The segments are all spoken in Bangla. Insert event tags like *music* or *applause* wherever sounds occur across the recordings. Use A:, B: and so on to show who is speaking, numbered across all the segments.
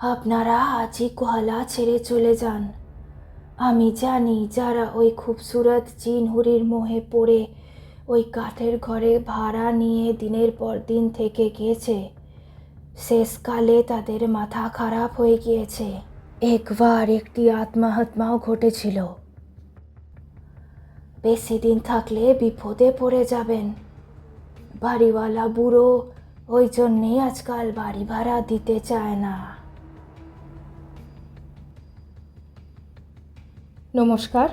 A: আপনারা আজই কোহালা ছেড়ে চলে যান। আমি জানি যারা ওই খুবসুরত চিনহুরির মোহে পড়ে ওই কাঠের ঘরে ভাড়া নিয়ে দিনের পর দিন থেকে গিয়েছে। শেষকালে তাদের মাথা খারাপ হয়ে গিয়েছে। একবার একটি আত্মহত্যাও ঘটেছিল। বেশি দিন থাকলে বিপদে পড়ে যাবেন। বাড়িওয়ালা বুড়ো ওই জন্যে আজকাল বাড়ি ভাড়া দিতে চায় না।
B: নমস্কার।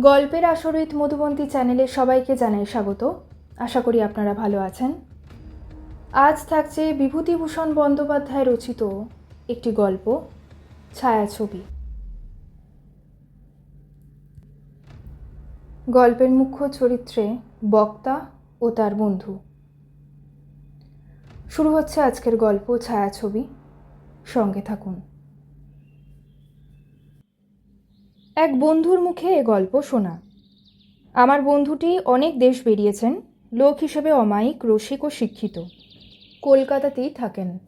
B: গল্পের আসরিত মধুবন্তী চ্যানেলে সবাইকে জানাই স্বাগত। আশা করি আপনারা ভালো আছেন। আজ থাকছে বিভূতিভূষণ বন্দ্যোপাধ্যায় রচিত একটি গল্প, ছায়াছবি। গল্পের মুখ্য চরিত্রে বক্তা ও তার বন্ধু। শুরু হচ্ছে আজকের গল্প, ছায়াছবি। সঙ্গে থাকুন। এক বন্ধুর মুখে এ গল্প শোনা। আমার বন্ধুটি অনেক দেশ বেরিয়েছেন, লোক হিসেবে অমায়িক, রসিক ও শিক্ষিত। কলকাতাতেই থাকেন।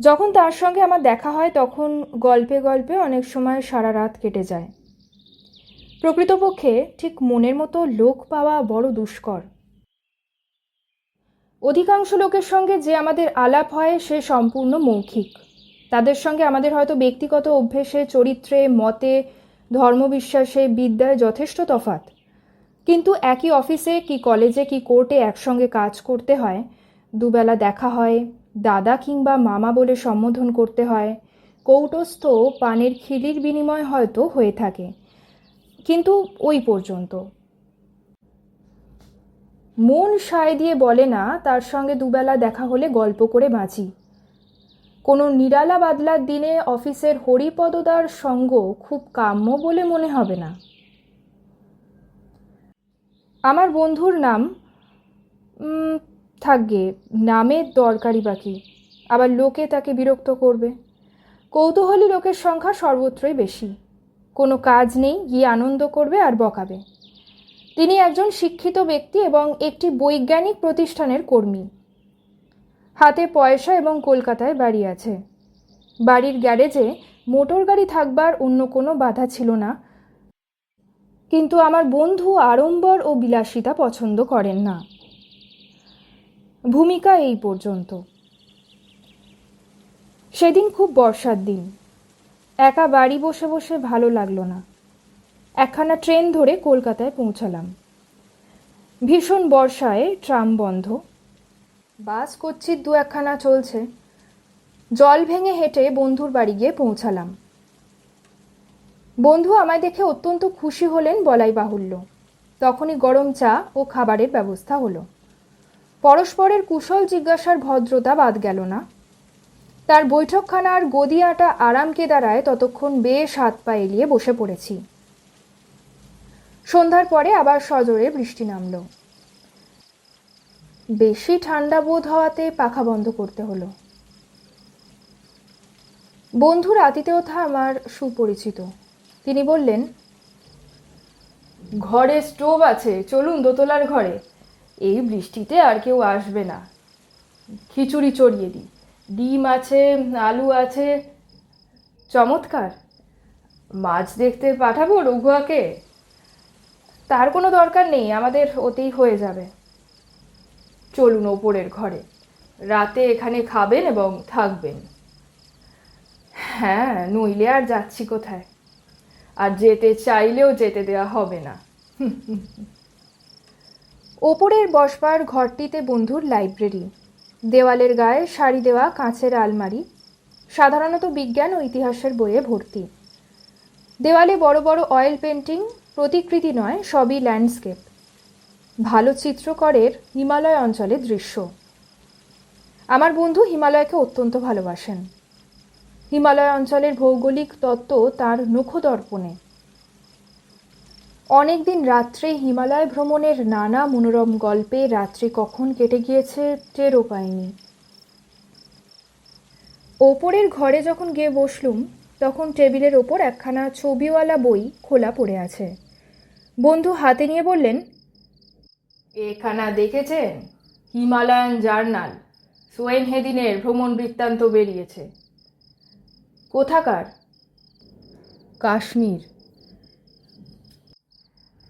B: যখন তার সঙ্গে আমার দেখা হয়, তখন গল্পে গল্পে অনেক সময় সারা রাত কেটে যায়। প্রকৃতপক্ষে ঠিক মনের মতো লোক পাওয়া বড় দুষ্কর। অধিকাংশ লোকের সঙ্গে যে আমাদের আলাপ হয়, সে সম্পূর্ণ মৌখিক। তাদের সঙ্গে আমাদের হয়তো ব্যক্তিগত অভ্যেসে, চরিত্রে, মতে ধর্মবিশ্বাসে বিদ্যায় যথেষ্ট তফাত কিন্তু একই অফিসে কি কলেজে কি কোর্টে একসঙ্গে কাজ করতে হয়? দুবেলা দেখা হয়, দাদা কিংবা মামা বলে সম্বোধন করতে হয়, কৌটস্থ পানের খিলির বিনিময় হয়তো হয়ে থাকে। কিন্তু ওই পর্যন্ত। মন সায় দিয়ে বলে না, তার সঙ্গে দুবেলা দেখা হলে গল্প করে বাঁচি। কোনো নিরালা বাদলার দিনে অফিসের হরিপদদার সঙ্গ খুব কাম্য বলে মনে হবে না। আমার বন্ধুর নাম থাকবে নামের দরকারি বাকি। আবার লোকে তাকে বিরক্ত করবে। কৌতূহলী লোকের সংখ্যা সর্বত্রই বেশি। কোনো কাজ নেই, গিয়ে আনন্দ করবে আর বকাবে। তিনি একজন শিক্ষিত ব্যক্তি এবং একটি বৈজ্ঞানিক প্রতিষ্ঠানের কর্মী। হাতে পয়সা এবং কলকাতায় বাড়ি আছে। বাড়ির গ্যারেজে মোটর গাড়ি থাকবার অন্য কোনো বাধা ছিল না। কিন্তু আমার বন্ধু আড়ম্বর ও বিলাসিতা পছন্দ করেন না। ভূমিকা এই পর্যন্ত। সেদিন খুব বর্ষার দিন। একা বাড়ি বসে বসে ভালো লাগল না। একখানা ট্রেন ধরে কলকাতায় পৌঁছালাম। ভীষণ বর্ষায় ট্রাম বন্ধ। বাস করছি দু একখানা চলছে। জল ভেঙে হেঁটে বন্ধুর বাড়ি গিয়ে পৌঁছালাম। বন্ধু আমায় দেখে অত্যন্ত খুশি হলেন বলাই বাহুল্য। তখনই গরম চা ও খাবারের ব্যবস্থা হলো। পরস্পরের কুশল জিজ্ঞাসার ভদ্রতা বাদ গেল না। তার বৈঠকখানার গদিয়াটা আরাম কেদারায় ততক্ষণ বেশ হাত পা এলিয়ে বসে পড়েছি। সন্ধ্যার পরে আবার সজোরে বৃষ্টি নামলো। বেশি ঠান্ডা বোধ হওয়াতে পাখা বন্ধ করতে হলো। বন্ধুর আতিথেয়তা আমার সুপরিচিত। তিনি বললেন, ঘরে স্টোভ আছে, চলুন দোতলার ঘরে। এই বৃষ্টিতে আর কেউ আসবে না। খিচুড়ি চড়িয়ে দিই। ডিম আছে, আলু আছে। চমৎকার। মাছ দেখতে পাঠাবো রঘুয়াকে? তার কোনো দরকার নেই, আমাদের ওতেই হয়ে যাবে। চলুন ওপরের ঘরে। রাতে এখানে খাবেন এবং থাকবেন। হ্যাঁ নইলে আর যাচ্ছি কোথায়? আর যেতে চাইলেও যেতে দেওয়া হবে না। ওপরের বসবার ঘরটিতে বন্ধুর লাইব্রেরি। দেওয়ালের গায়ে শাড়ি দেওয়া কাঁচের আলমারি। সাধারণত বিজ্ঞান ও ইতিহাসের বইয়ে ভর্তি। দেওয়ালে বড় বড় অয়েল পেন্টিং প্রতিকৃতি নয়, সবই ল্যান্ডস্কেপ ভালো চিত্রকরের হিমালয় অঞ্চলের দৃশ্য। আমার বন্ধু হিমালয়কে অত্যন্ত ভালোবাসেন। হিমালয় অঞ্চলের ভৌগোলিক তত্ত্ব তার নখদর্পণে। অনেকদিন রাত্রে হিমালয় ভ্রমণের নানা মনোরম গল্পে রাত্রি কখন কেটে গিয়েছে টেরও পাইনি। ওপরের ঘরে যখন গিয়ে বসলুম, তখন টেবিলের ওপর একখানা ছবিওয়ালা বই খোলা পড়ে আছে। বন্ধু হাতে নিয়ে বললেন এখানা দেখেছেন? Himalayan journal. সোয়েন হেদিনের ভ্রমণ বৃত্তান্ত বেরিয়েছে। কোথাকার? কাশ্মীর।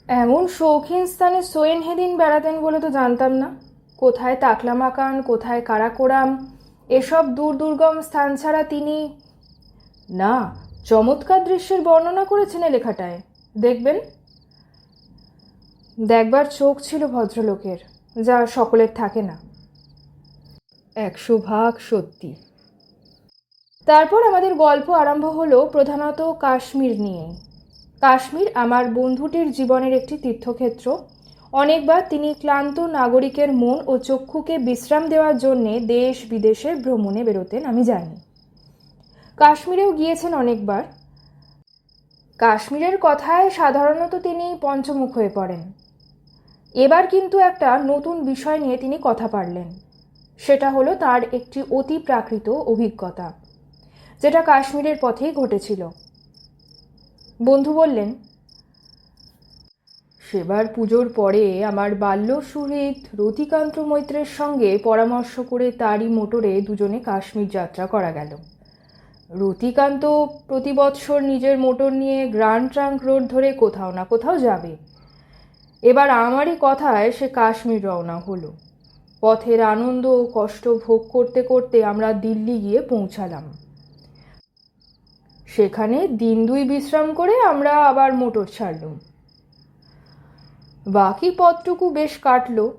B: এমন শৌখিন স্থানে সোয়েন হেদিন বেড়াতেন বলে তো জানতাম না। কোথায় তাকলামাকান, কোথায় কারাকোরাম, এসব দূর দুর্গম স্থান ছাড়া তিনি না, চমৎকার দৃশ্যের বর্ণনা করেছেন লেখাটায়। দেখবেন? দেখবার চোখ ছিল ভদ্রলোকের যা সকলের থাকে না। একশো ভাগ সত্যি। তারপর আমাদের গল্প আরম্ভ হলো প্রধানত কাশ্মীর নিয়ে কাশ্মীর আমার বন্ধুটির জীবনের একটি তীর্থক্ষেত্র। অনেকবার তিনি ক্লান্ত নাগরিকের মন ও চক্ষুকে বিশ্রাম দেওয়ার জন্যে দেশ বিদেশে ভ্রমণে বেরোতেন আমি জানি। কাশ্মীরেও গিয়েছেন অনেকবার। কাশ্মীরের কথায় সাধারণত তিনি পঞ্চমুখ হয়ে পড়েন। এবার কিন্তু একটা নতুন বিষয় নিয়ে তিনি কথা পারলেন। সেটা হলো তার একটি অতি প্রাকৃত অভিজ্ঞতা, যেটা কাশ্মীরের পথেই ঘটেছিল। বন্ধু বললেন, সেবার পুজোর পরে আমার বাল্য সুহৃদ রতিকান্ত মৈত্রের সঙ্গে পরামর্শ করে তারই মোটরে দুজনে কাশ্মীর যাত্রা করা গেল। রতিকান্ত প্রতি বৎসর নিজের মোটর নিয়ে গ্র্যান্ড ট্রাঙ্ক রোড ধরে কোথাও না কোথাও যাবে। এবার আমারই কথায় সে কাশ্মীর রওনা হলো। পথের আনন্দ ও কষ্ট ভোগ করতে করতে আমরা দিল্লি গিয়ে পৌঁছালাম। সেখানে দিন দুই বিশ্রাম করে আমরা আবার মোটর ছাড়লুম। বাকি পথটুকু বেশ কাটলো।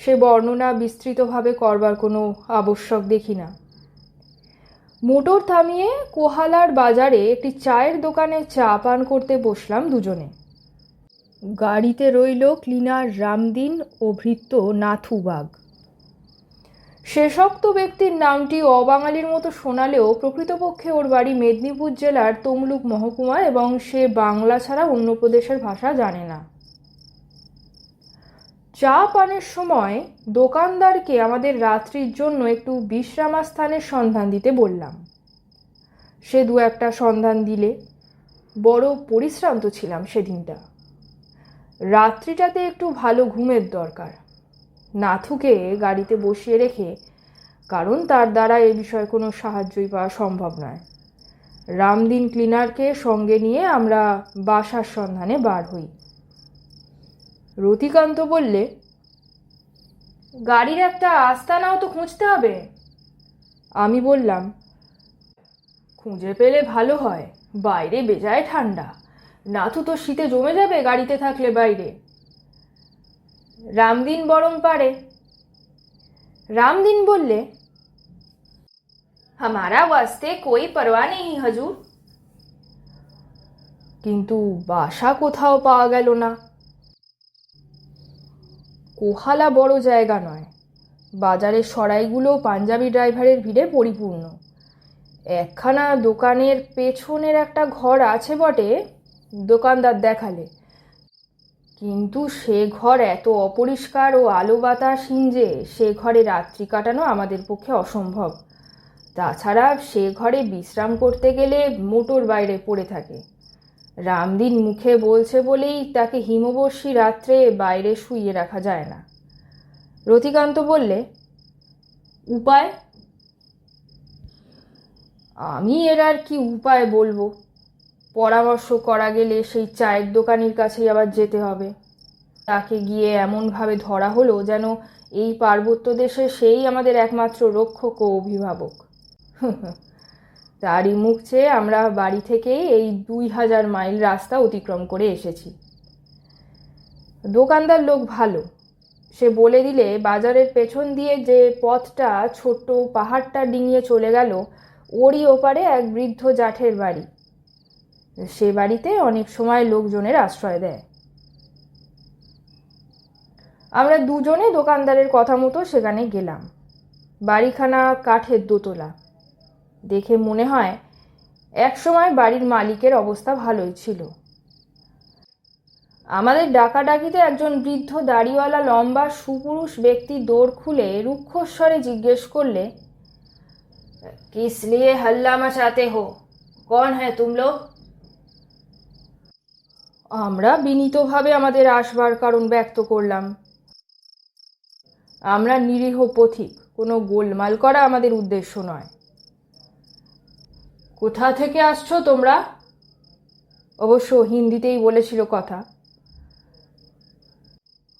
B: সে বর্ণনা বিস্তৃতভাবে করবার কোনো আবশ্যক দেখি না। মোটর থামিয়ে কোহালার বাজারে একটি চায়ের দোকানে চা পান করতে বসলাম দুজনে। গাড়িতে রইল ক্লিনার রামদিন ও ভৃত্য নাথুবাগ শেষোক্ত ব্যক্তির নামটি অবাঙালির মতো শোনালেও প্রকৃতপক্ষে ওর বাড়ি মেদিনীপুর জেলার তমলুক মহকুমা এবং সে বাংলা ছাড়া অন্য প্রদেশের ভাষা জানে না। চা পানের সময় দোকানদারকে আমাদের রাত্রির জন্য একটু বিশ্রামাস্থানের সন্ধান দিতে বললাম। সে দু একটা সন্ধান দিলে বড় পরিশ্রান্ত ছিলাম সেদিনটা। রাত্রিটাতে একটু ভালো ঘুমের দরকার। নাথুকে গাড়িতে বসিয়ে রেখে, কারণ তার দ্বারা এ বিষয়ে কোনো সাহায্যই পাওয়া সম্ভব নয়। রামদিন ক্লিনারকে সঙ্গে নিয়ে আমরা বাসার সন্ধানে বার হই। রতিকান্ত বললে, গাড়ির একটা আস্তানাও তো খুঁজতে হবে। আমি বললাম, খুঁজে পেলে ভালো হয়, বাইরে বেজায় ঠান্ডা। নাথু তো শীতে জমে যাবে গাড়িতে থাকলে বাইরে। রামদিন বরং পারে। রামদিন বললে હમારા વાસ્તે কই પરવા নেই હજુর কিন্তু বাসা কোথাও পাওয়া গেল না। কোহালা বড় জায়গা নয়। বাজারের সরাইগুলো পাঞ্জাবি ড্রাইভারের ভিড়ে পরিপূর্ণ। একখানা দোকানের পেছনের একটা ঘর আছে বটে। দোকানদার দেখালে। কিন্তু সে ঘর এত অপরিষ্কার ও আলো বাতাসহীন যে সে ঘরে রাত্রি কাটানো আমাদের পক্ষে অসম্ভব। তাছাড়া সে ঘরে বিশ্রাম করতে গেলে মোটর বাইরে পড়ে থাকে। রামদিন মুখে বলছে বলেই তাকে হিমবর্ষী রাত্রে বাইরে শুইয়ে রাখা যায় না। রতিকান্ত বললে, উপায়? আমি এর আর কি উপায় বলব? পরামর্শ করা গেলে সেই চায়ের দোকানির কাছেই আবার যেতে হবে। তাকে গিয়ে এমনভাবে ধরা হলো যেন এই পার্বত্য দেশে সেই আমাদের একমাত্র রক্ষক ও অভিভাবক। তারই মুখ চেয়ে আমরা বাড়ি থেকেই এই দুই হাজার মাইল রাস্তা অতিক্রম করে এসেছি। দোকানদার লোক ভালো। সে বলে দিলে, বাজারের পেছন দিয়ে যে পথটা ছোট্ট পাহাড়টা ডিঙিয়ে চলে গেল, ওরই ওপারে এক বৃদ্ধ জাঠের বাড়ি। সে বাড়িতে অনেক সময় লোকজনের আশ্রয় দেয়। আমরা দুজনে দোকানদারের কথা মতো সেখানে গেলাম। বাড়িখানা কাঠের দোতলা। দেখে মনে হয় একসময় বাড়ির মালিকের অবস্থা ভালোই ছিল। আমাদের ডাকাডাকিতে একজন বৃদ্ধ দাড়িওয়ালা লম্বা সুপুরুষ ব্যক্তি দৌড় খুলে রুক্ষস্বরে জিজ্ঞেস করলে, কিস লিয়ে হল্লা মচাতে হো? কন হ্যাঁ তুম লোক? আমরা বিনীতভাবে আমাদের আসবার কারণ ব্যক্ত করলাম। আমরা নিরীহ পথিক, কোনো গোলমাল করা আমাদের উদ্দেশ্য নয়। কোথা থেকে আসছো তোমরা? অবশ্য হিন্দিতেই বলেছিল কথা।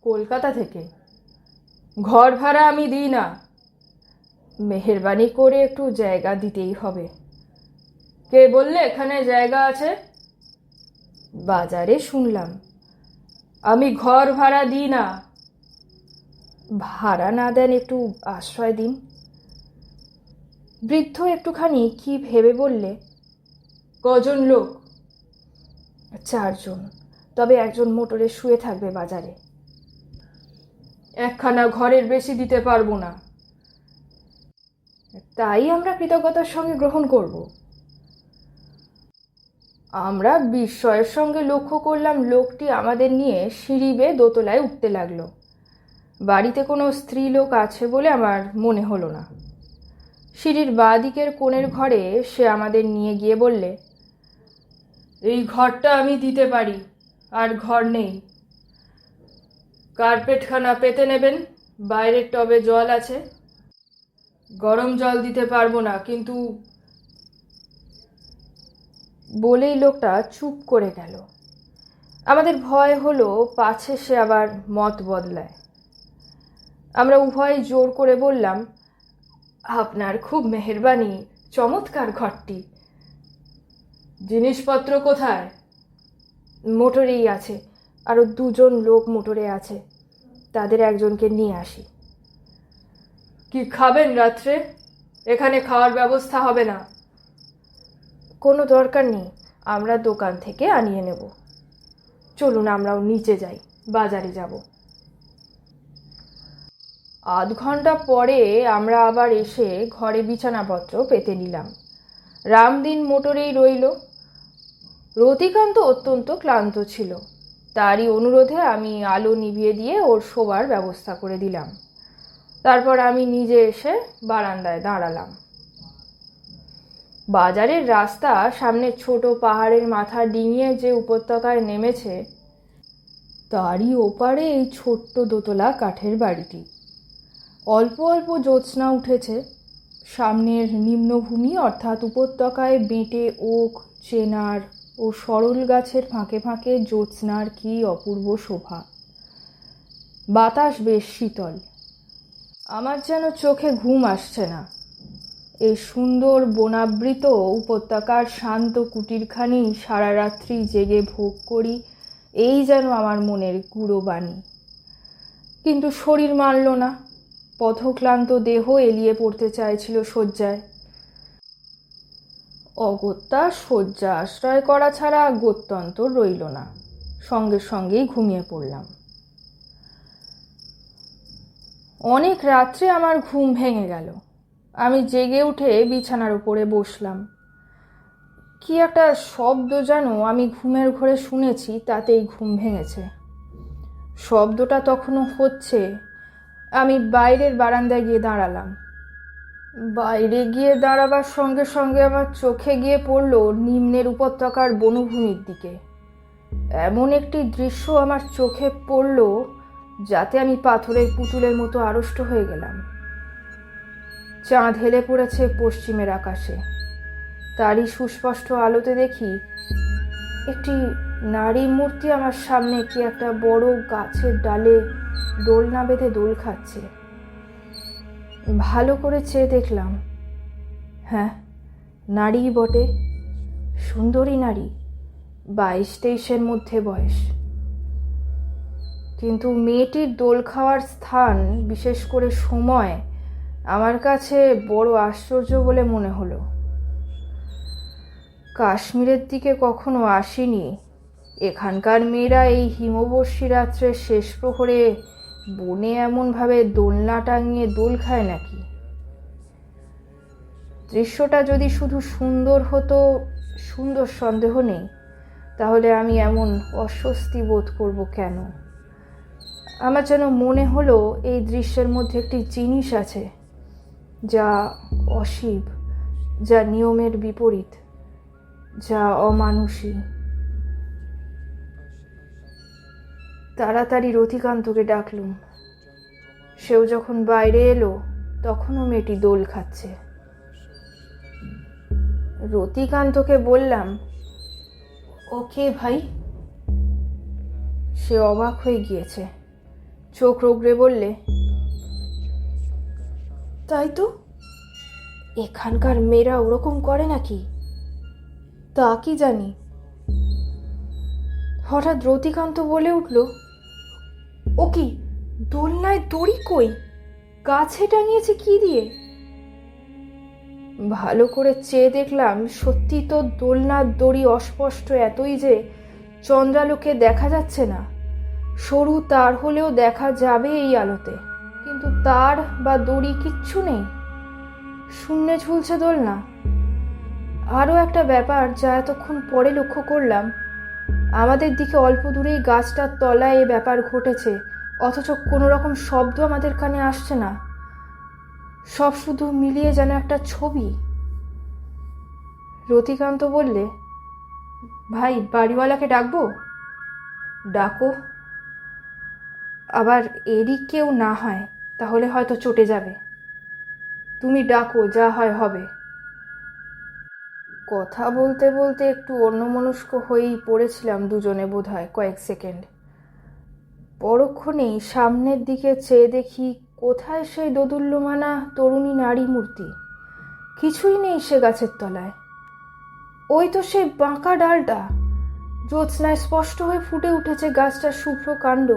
B: কলকাতা থেকে। ঘর ভাড়া আমি দিই না। মেহেরবানি করে একটু জায়গা দিতেই হবে। কে বললে এখানে জায়গা আছে? বাজারে শুনলাম। আমি ঘর ভাড়া দিই না। ভাড়া না দেন একটু আশ্রয় দিন। বৃদ্ধ একটুখানি কি ভেবে বললে, কজন লোক? চারজন। তবে একজন মোটরে শুয়ে থাকবে বাজারে। একখানা ঘরের বেশি দিতে পারব না। তাই আমরা কৃতজ্ঞতার সঙ্গে গ্রহণ করব। আমরা বিস্ময়ের সঙ্গে লক্ষ্য করলাম লোকটি আমাদের নিয়ে সিঁড়ি বেয়ে দোতলায় উঠতে লাগল। বাড়িতে কোনো স্ত্রী লোক আছে বলে আমার মনে হলো না। সিঁড়ির বাঁ দিকের কোণের ঘরে সে আমাদের নিয়ে গিয়ে বললে, এই ঘরটা আমি দিতে পারি, আর ঘর নেই। কার্পেটখানা পেতে নেবেন, বাইরের টবে জল আছে। গরম জল দিতে পারব না, কিন্তু বলেই লোকটা চুপ করে গেল। আমাদের ভয় হলো পাছে সে আবার মত বদলায়। আমরা উভয় জোর করে বললাম, আপনার খুব মেহেরবানি, চমৎকার ঘরটি। জিনিসপত্র কোথায়? মোটরেই আছে আরও দুজন লোক মোটরে আছে, তাদের একজনকে নিয়ে আসি। কি খাবেন রাত্রে? এখানে খাওয়ার ব্যবস্থা হবে না। কোনো দরকার নেই, আমরা দোকান থেকে আনিয়ে নেব। চলুন আমরাও নিচে যাই, বাজারে যাব। আধ ঘণ্টা পরে আমরা আবার এসে ঘরে বিছানাপত্র পেতে নিলাম। রামদিন মোটরেই রইল। রতিকান্ত অত্যন্ত ক্লান্ত ছিল। তারই অনুরোধে আমি আলো নিভিয়ে দিয়ে ওর শোবার ব্যবস্থা করে দিলাম। তারপর আমি নিজে এসে বারান্দায় দাঁড়ালাম। বাজারের রাস্তা সামনে ছোট পাহাড়ের মাথা ডিঙিয়ে যে উপত্যকায় নেমেছে, তারই ওপারে এই ছোট্ট দোতলা কাঠের বাড়িটি। অল্প অল্প জ্যোৎস্না উঠেছে। সামনের নিম্নভূমি অর্থাৎ উপত্যকায় বেঁটে ওক চেনার ও সরল গাছের ফাঁকে ফাঁকে জ্যোৎস্নার কি অপূর্ব শোভা। বাতাস বেশ শীতল। আমার যেন চোখে ঘুম আসছে না। এই সুন্দর বনাবৃত উপত্যকার শান্ত কুটিরখানি সারা রাত্রি জেগে ভোগ করি, এই যেন আমার মনের গুঁড়ো বাণী। কিন্তু শরীর মানল না, পথক্লান্ত দেহ এলিয়ে পড়তে চাইছিল শয্যায়। অগত্যা শয্যা আশ্রয় করা ছাড়া গত্যন্তর রইল না, সঙ্গে সঙ্গেই ঘুমিয়ে পড়লাম। অনেক রাত্রে আমার ঘুম ভেঙে গেল আমি জেগে উঠে বিছানার উপরে বসলাম। কি একটা শব্দ যেন আমি ঘুমের ঘরে শুনেছি, তাতেই ঘুম ভেঙেছে। শব্দটা তখনও হচ্ছে। আমি বাইরের বারান্দায় গিয়ে দাঁড়ালাম। বাইরে গিয়ে দাঁড়াবার সঙ্গে সঙ্গে আমার চোখে গিয়ে পড়ল নিম্নের উপত্যকার বনভূমির দিকে। এমন একটি দৃশ্য আমার চোখে পড়ল, যাতে আমি পাথরের পুতুলের মতো আড়ষ্ট হয়ে গেলাম। চাঁদ হেলে পড়েছে পশ্চিমের আকাশে। তারই সুস্পষ্ট আলোতে দেখি, একটি নারী মূর্তি আমার সামনে কি একটা বড় গাছের ডালে দোলনা বেঁধে দোল খাচ্ছে। ভালো করে চেয়ে দেখলাম হ্যাঁ নারী বটে, সুন্দরী নারী, বাইশ তেইশের মধ্যে বয়স। কিন্তু মেয়েটির দোল খাওয়ার স্থান, বিশেষ করে সময় আমার কাছে বড় আশ্চর্য বলে মনে হলো। কাশ্মীরের দিকে কখনো আসিনি। এখানকার মেয়েরা এই হিমবর্ষী রাত্রে শেষ প্রহরে বনে এমনভাবে দোলনা টাঙিয়ে দোল খায় নাকি? দৃশ্যটা যদি শুধু সুন্দর হতো, সুন্দর সন্দেহ নেই। তাহলে আমি এমন অস্বস্তি বোধ করব কেন? আমার যেন মনে হলো এই দৃশ্যের মধ্যে একটি জিনিস আছে। যা অশিব যা নিয়মের বিপরীত, যা অমানুষী। তাড়াতাড়ি রথিকান্তকে ডাকলুম। সেও যখন বাইরে এলো, তখনও মেয়েটি দোল খাচ্ছে। রতিকান্তকে বললাম ওকে ভাই? সে অবাক হয়ে গিয়েছে। চোখ রোগড়ে বললে তাই তো? এখানকার মেয়েরা ওরকম করে নাকি? তা কি জানি। হঠাৎ রতিকান্ত বলে উঠল, ও কি দোলনায় দড়ি কই? গাছে টাঙিয়েছে কি দিয়ে? ভালো করে চেয়ে দেখলাম, সত্যি তো দোলনার দড়ি অস্পষ্ট এতই যে চন্দ্রালোকে দেখা যাচ্ছে না। সরু তার হলেও দেখা যাবে এই আলোতে। কিন্তু তার বা দড়ি কিচ্ছু নেই। শূন্যে ঝুলছে দোলনা। আরও একটা ব্যাপার যা এতক্ষণ পরে লক্ষ্য করলাম। আমাদের দিকে অল্প দূরেই গাছটার তলায় এ ব্যাপার ঘটেছে, অথচ কোনো রকম শব্দ আমাদের কানে আসছে না। সব শুধু মিলিয়ে যেন একটা ছবি। রতিকান্ত বললে, ভাই, বাড়িওয়ালাকে ডাকবো? ডাকো। আবার এরই কেউ না হয়, তাহলে হয়তো চটে যাবে। তুমি ডাকো, যা হয় হবে। কথা বলতে বলতে একটু অন্যমনস্ক হয়েই পড়েছিলাম দুজনে বোধহয় কয়েক সেকেন্ড। পরক্ষণেই সামনের দিকে চেয়ে দেখি কোথায় সেই দোদুল্যমানা তরুণী নারী মূর্তি কিছুই নেই সে গাছের তলায়। ওই তো সেই বাঁকা ডালটা, জ্যোৎস্নায় স্পষ্ট হয়ে ফুটে উঠেছে গাছটার শুভ্র কাণ্ড।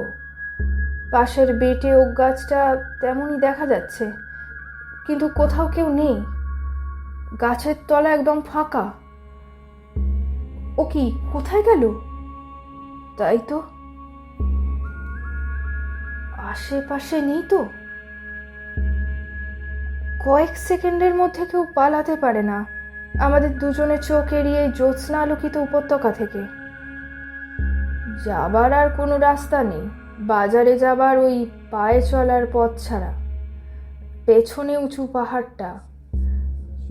B: পাশের বেটে ওক গাছটা তেমনই দেখা যাচ্ছে, কিন্তু কোথাও কেউ নেই। গাছের তলা একদম ফাঁকা। ও কি কোথায় গেল? তাই তো। আশেপাশে নেই তো। কয়েক সেকেন্ডের মধ্যে কেউ পালাতে পারে না। আমাদের দুজনে চোখ এড়িয়ে জ্যোৎস্না আলোকিত উপত্যকা থেকে। যাবার আর কোনো রাস্তা নেই। বাজারে যাবার ওই পায়ে চলার পথ ছাড়া, পেছনে উঁচু পাহাড়টা,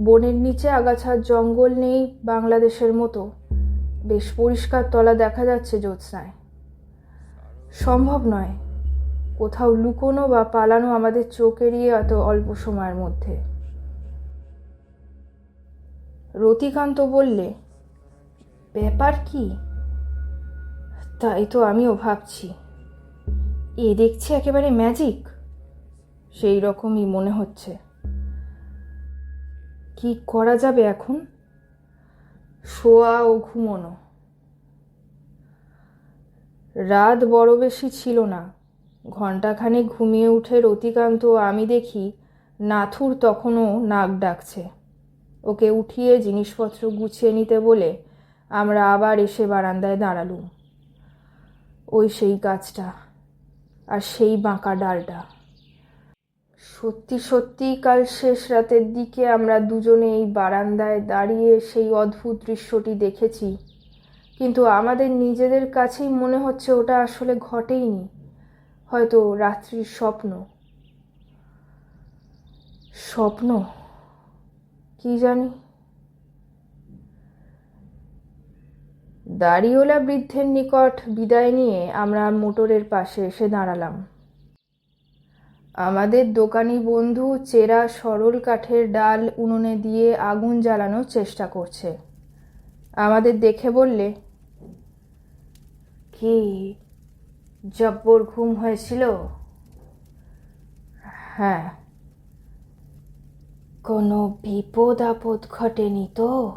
B: বনের নিচে আগাছার জঙ্গল নেই বাংলাদেশের মতো, বেশ পরিষ্কার তলা দেখা যাচ্ছে জ্যোৎস্নায়। সম্ভব নয়, কোথাও লুকোনো বা পালানো আমাদের চোখ এড়িয়ে এত অল্প সময়ের মধ্যে। রতিকান্ত বললে, ব্যাপার কি? তাই তো আমিও ভাবছি। এ দেখছি একেবারে ম্যাজিক সেই রকমই মনে হচ্ছে। কি করা যাবে এখন? শোয়া ও ঘুমোনো। রাত বড় বেশি ছিল না। ঘণ্টাখানেক ঘুমিয়ে উঠে রতিকান্ত আমি দেখি নাথুর তখনও নাক ডাকছে। ওকে উঠিয়ে জিনিসপত্র গুছিয়ে নিতে বলে আমরা আবার এসে বারান্দায় দাঁড়ালুম। ওই সেই গাছটা আর সেই বাঁকা ডালটা। সত্যি সত্যি কাল শেষ রাতের দিকে আমরা দুজনে এই বারান্দায় দাঁড়িয়ে সেই অদ্ভুত দৃশ্যটি দেখেছি। কিন্তু আমাদের নিজেদের কাছেই মনে হচ্ছে ওটা আসলে ঘটেইনি, হয়তো রাত্রির স্বপ্ন। স্বপ্ন? কি জানি? দাড়িওয়ালা বৃদ্ধের নিকট বিদায় নিয়ে আমরা মোটরের পাশে এসে দাঁড়ালাম। আমাদের দোকানি বন্ধু চেরা সরল কাঠের ডাল উনুনে দিয়ে আগুন জ্বালানোর চেষ্টা করছে। আমাদের দেখে বললে, কি জব্বর ঘুম হয়েছিল? হ্যাঁ।
A: কোনো বিপদ আপদ ঘটেনি তো?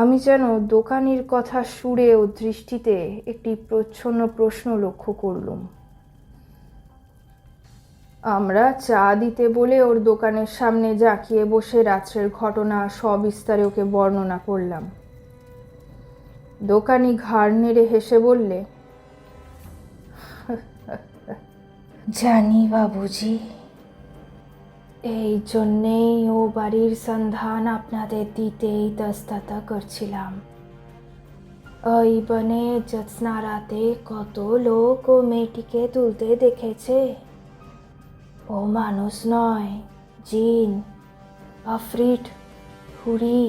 B: আমি যেন দোকানির কথা সুরে ও দৃষ্টিতে একটি প্রচ্ছন্ন প্রশ্ন লক্ষ্য করলুম। আমরা চা দিতে বলে ওর দোকানের সামনে জাঁকিয়ে বসে রাত্রের ঘটনা সবিস্তারে ওকে বর্ণনা করলাম। দোকানি ঘাড় নেড়ে হেসে বললে,
A: জানি বাবুজি। এই জন্যেই ও বাড়ির সন্ধান আপনাদের দিতেই দস্তাতা করছিলাম। ওই বনে জ্যোৎস্না রাতে কত লোক ও মেয়েটিকে তুলতে দেখেছে। ও মানুষ নয়, জিন, আফরিট হুড়ি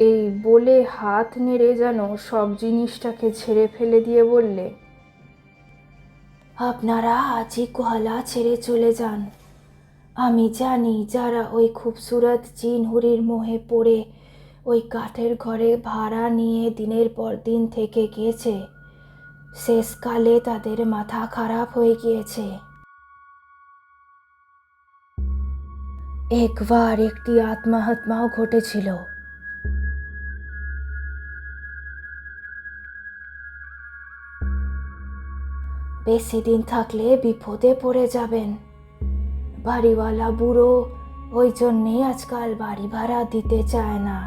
B: এই বলে হাত নেড়ে যেন সব জিনিসটাকে ছেড়ে ফেলে দিয়ে বললে
A: আপনারা আজই কোহালা ছেড়ে চলে যান। আমি জানি যারা ওই খুবসুরত জিনহুরির মোহে পড়ে ওই কাঠের ঘরে ভাড়া নিয়ে দিনের পর দিন থেকে গিয়েছে। শেষকালে তাদের মাথা খারাপ হয়ে গিয়েছে। একবার একটি আত্মহত্যাও ঘটেছিল। বেশি দিন থাকলে বিপদে পড়ে যাবেন। বাড়িওয়ালা বুড়ো ওই জন্যে আজকাল বাড়ি ভাড়া দিতে চায় না।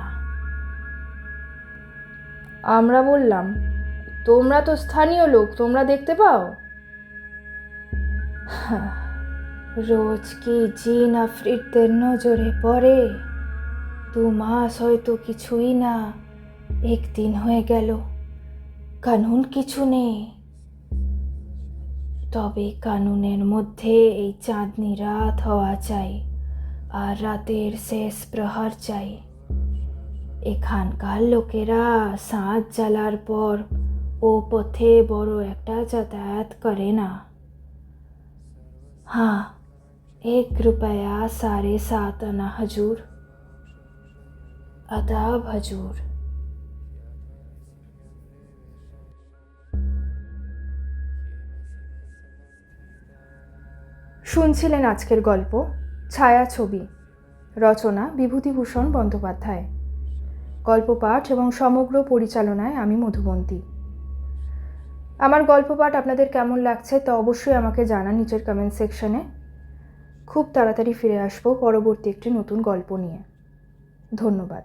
B: আমরা বললাম, তোমরা তো স্থানীয় লোক, তোমরা দেখতে পাও? *laughs*
A: রোজ কি জিন আফ্রিদদের নজরে পড়ে? দু মাস হয়তো কিছুই না, একদিন হয়ে গেল, কানুন কিছু নেই। তবে কানুনের মধ্যে এই চাঁদনি রাত হওয়া চাই আর রাতের শেষ প্রহর চাই এখানকার লোকেরা সাঁত জ্বালার পর ও পথে বড় একটা যাতায়াত করে না हाँ एक रुपया साढ़े सात आना हजूर अदाब हजूर
B: শুনছিলেন আজকের গল্প ছায়াছবি রচনা বিভূতিভূষণ বন্দ্যোপাধ্যায়। গল্প পাঠ এবং সমগ্র পরিচালনায় আমি মধুবন্তী। আমার গল্প পাঠ আপনাদের কেমন লাগছে তা অবশ্যই আমাকে জানান নিচের কমেন্ট সেকশনে খুব তাড়াতাড়ি ফিরে আসব পরবর্তী একটি নতুন গল্প নিয়ে। ধন্যবাদ।